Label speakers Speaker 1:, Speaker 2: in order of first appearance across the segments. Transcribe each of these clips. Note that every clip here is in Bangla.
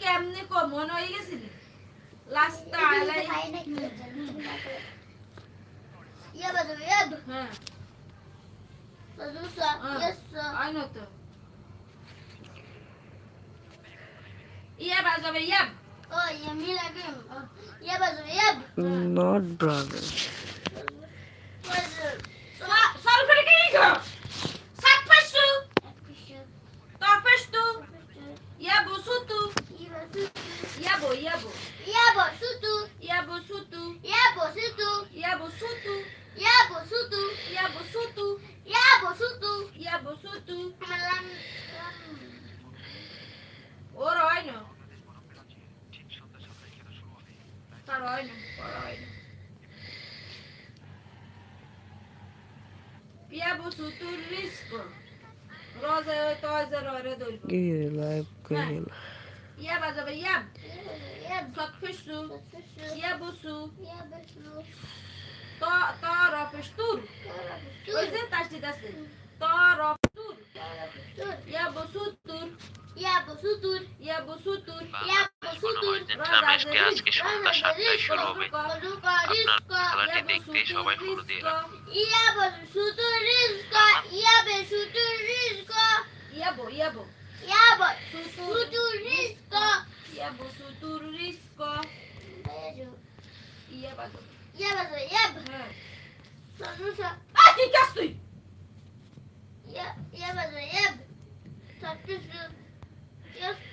Speaker 1: কেমনে কম মনে হয়ে গেছিলি লাস্ট আলাই
Speaker 2: يا بدو يد
Speaker 1: হ্যাঁ
Speaker 2: صدوسة يس
Speaker 1: আইনো তো ইয়া বাজাবে ইয়াব
Speaker 2: اه يميل بهم يا بدو يد
Speaker 3: Not brother.
Speaker 1: Алейкум. Сатпашту. Топашту. Ябо суту. Ябо, ябо. Ябо суту.
Speaker 3: Ябо суту.
Speaker 1: Ябо суту. Ябо
Speaker 2: суту.
Speaker 1: Ябо
Speaker 2: суту.
Speaker 1: Ябо
Speaker 2: суту. Ябо
Speaker 1: Gel lan gel. Ya baza be ya. Sakfışu. Ya
Speaker 2: busu. Ya
Speaker 1: busu. Ta
Speaker 2: tarafıştur. Özel
Speaker 4: ঝামেঝা ম্যাচটি আজকে সন্ধ্যা সাতটায় শুরু হবে আপনার খেলাটি দেখতে সবাই ফলো দিয়ে রাখুন
Speaker 2: Yeah,
Speaker 1: yeah, but yeah, talk to you.
Speaker 2: Yes.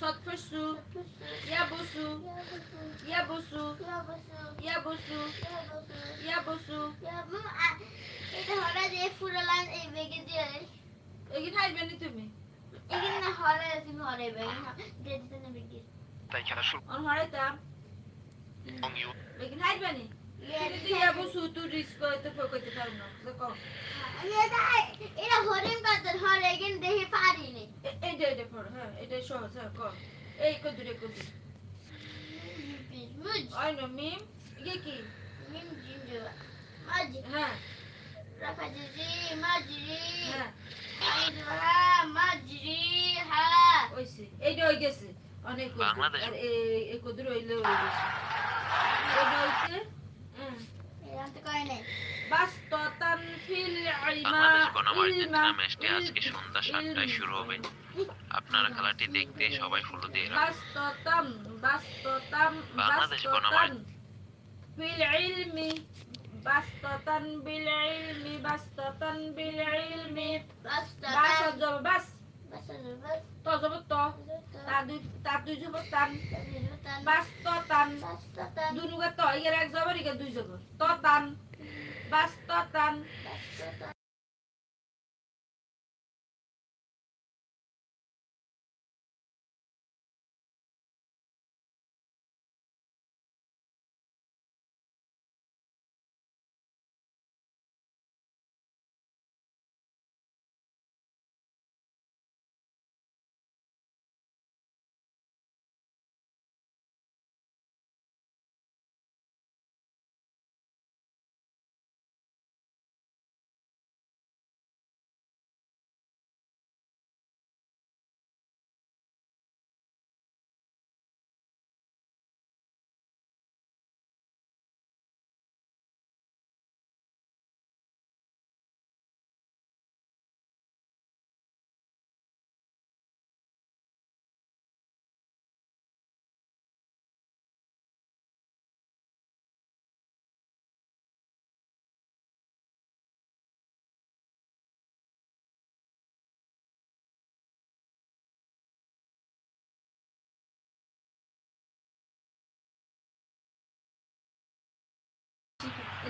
Speaker 1: Sotpusu, yabusu, yabusu, yabusu, yabusu.
Speaker 2: এটা হঠাৎ এই ফুরালাম এই বেগে দিয়ে
Speaker 1: এগিন আসবে না তুমি
Speaker 2: এগিন না হরে তুমি হরে বেগিন দিয়ে দিতে না বেগে
Speaker 4: তাই খেলা শুরু
Speaker 1: হরে তা এগিন আসবে না হ্যাঁ হ্যাঁ ইয়ে হ্যাঁ
Speaker 2: মাজিরি
Speaker 1: হ্যাঁ
Speaker 2: আইদরা মাজিরি হা
Speaker 1: এইটা হয়ে গেছে অনেক আর এই কদুর হইলে হয়ে গেছে এটা হইছে
Speaker 4: বাংলাদেশ বনাম আর্জেন্টিনা
Speaker 1: ইলমা
Speaker 4: ম্যাচটি আজকে সন্ধ্যা সাতটায় শুরু হবে। আপনারা খেলাটি দেখতে সবাই ফলো দিয়ে রাখুন।
Speaker 1: বাস্ততাম বাস্ততাম
Speaker 4: বাংলাদেশ বনাম
Speaker 1: বাস্ততান ফিল ইলমি বাস্ততান বিল ইলমি বাস্ততান বিল ইলমি
Speaker 2: বাস্তা
Speaker 1: বাস জব বাস
Speaker 2: বাস্তা বাস
Speaker 1: তো জব তো তা দুই তা দুই জব তান
Speaker 2: বাস্তা
Speaker 1: বাস্ততান।
Speaker 2: বাস্তা
Speaker 1: দুনুগে তো এর এক জবর দুই জবর তো তান বাস্ততান।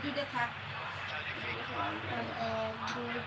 Speaker 2: বাস্তা
Speaker 1: দুইটা থাক।
Speaker 2: এক দুই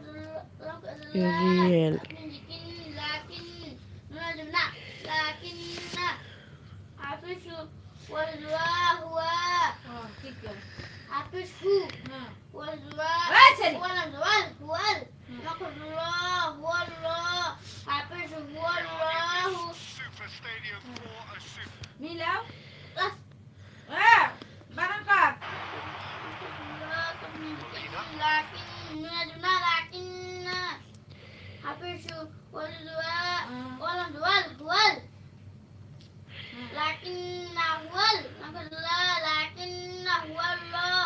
Speaker 3: real.
Speaker 2: Me now? hafizu, wazwa,
Speaker 1: হুম,
Speaker 2: wal, wal, wal.
Speaker 1: হুম।
Speaker 2: لكن أول الله لكن هو الله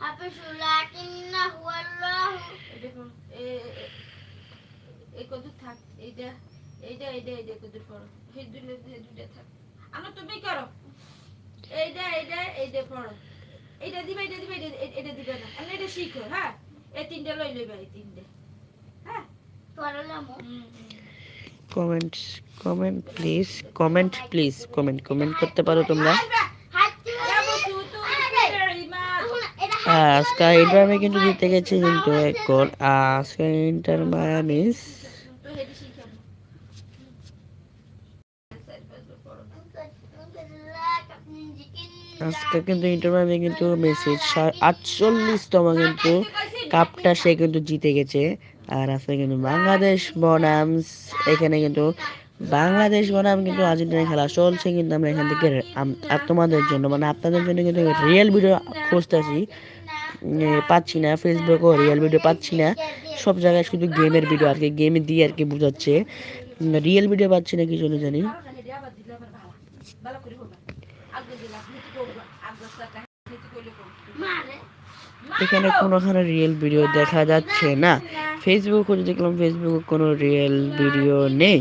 Speaker 2: حفظ لكن هو الله
Speaker 1: এই দেখুন এ- এ- এই কত থাক এইটা এইটা এইটা এইটা কত পড়ো সেই দুটো সেই দুটো থাক আনো তুমি করো এইটা এইটা এইটা পড়ো এইটা দিবে এইটা দিবে এইটা এ- এটা দিবে না আমি এটা শিখো হ্যাঁ এই তিনটা লই লইবে এই তিনটে হ্যাঁ
Speaker 3: Comments comment please comment please comment comment করতে পারো তোমরা। হ্যাঁ, আজকে ইন্টারমে কিন্তু জিতে গেছে, কিন্তু এক গোল আজকে ইন্টার মায়ামিস আজকে কিন্তু ইন্টার মায়ামি কিন্তু মেসি আটচল্লিশতম কিন্তু কাপটা সে কিন্তু জিতে গেছে। আর আজকে কিন্তু বাংলাদেশ বনামস। এখানে কিন্তু বাংলাদেশ বনাম কিন্তু আর্জেন্টিনা খেলা চলছে কিন্তু আমরা এখান থেকে তোমাদের জন্য মানে আপনাদের জন্য কিন্তু রিয়েল ভিডিও খুঁজতেছি। পাচ্ছি না ফেসবুকও রিয়েল ভিডিও পাচ্ছি না। সব জায়গায় শুধু গেমের ভিডিও আর কি গেমে দিয়ে আর কি বোঝাচ্ছে। রিয়েল ভিডিও পাচ্ছি না, কি জন্য জানি। এখানে কোনোখানে রিয়েল ভিডিও দেখা যাচ্ছে না। ফেসবুক খুঁজে দেখলাম ফেসবুকে কোনো রিয়েল ভিডিও নেই।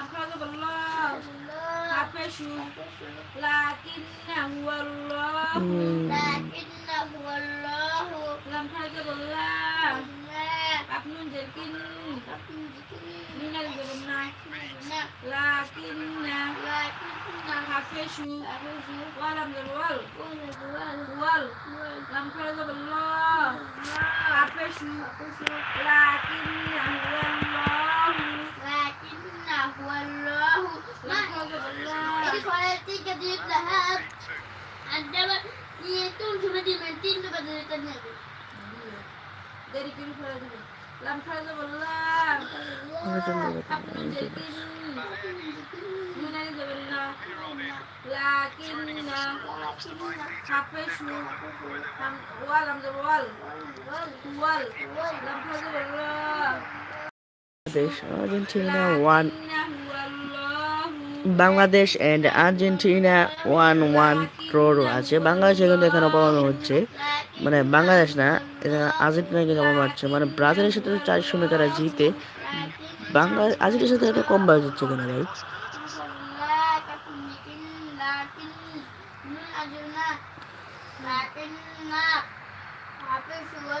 Speaker 1: اتخذ الله
Speaker 3: حفشوا
Speaker 2: لكنه الله
Speaker 1: لكنه الله لم
Speaker 2: تجب
Speaker 1: الله قبل
Speaker 2: ذكر
Speaker 1: من الجنة
Speaker 2: لكن
Speaker 1: حفشوا ولم يلول ول لم تجب الله حفشوا
Speaker 2: لكنه الله
Speaker 1: هو الله
Speaker 2: الخواتيك ديك لهاب عندما نيتم شمدي من
Speaker 1: تين بدل تنبي داري كيرو فرادي لم فرد والله أبنو جلتين مناني جبلنا لكننا حفشو وال لم جبوال وال لم
Speaker 3: فرد والله Bangladesh
Speaker 1: Argentina one
Speaker 3: Bangladesh and Argentina one one draw আছে বাংলাদেশ কিন্তু এখানে অপমানো হচ্ছে মানে বাংলাদেশ না আর্জেন্টিনা কিন্তু অপমান হচ্ছে মানে ব্রাজিলের সাথে চার শূন্য তারা জিতে বাংলাদেশ আর্জেন্টিনার সাথে একটা কম বয়স হচ্ছে কিনা ভাই
Speaker 2: Happy Sugar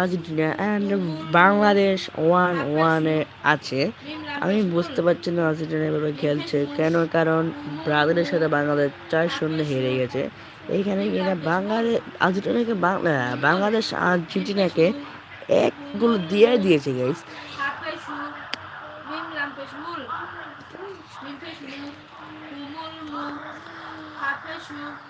Speaker 1: Argentina
Speaker 3: and Bangladesh one ওয়ানে আছে। আমি বুঝতে পারছি না আর্জেন্টিনা এভাবে খেলছে। কেন? কারণ ব্রাজিলের সাথে বাংলাদেশ চার শূন্য হেরে গেছে। এইখানে কিনা বাংলাদেশ আর্জেন্টিনাকে বাংলা বাংলাদেশ আর্জেন্টিনাকে এক গোল দিয়ে দিয়েছে গাইস
Speaker 1: হাফেশু মিম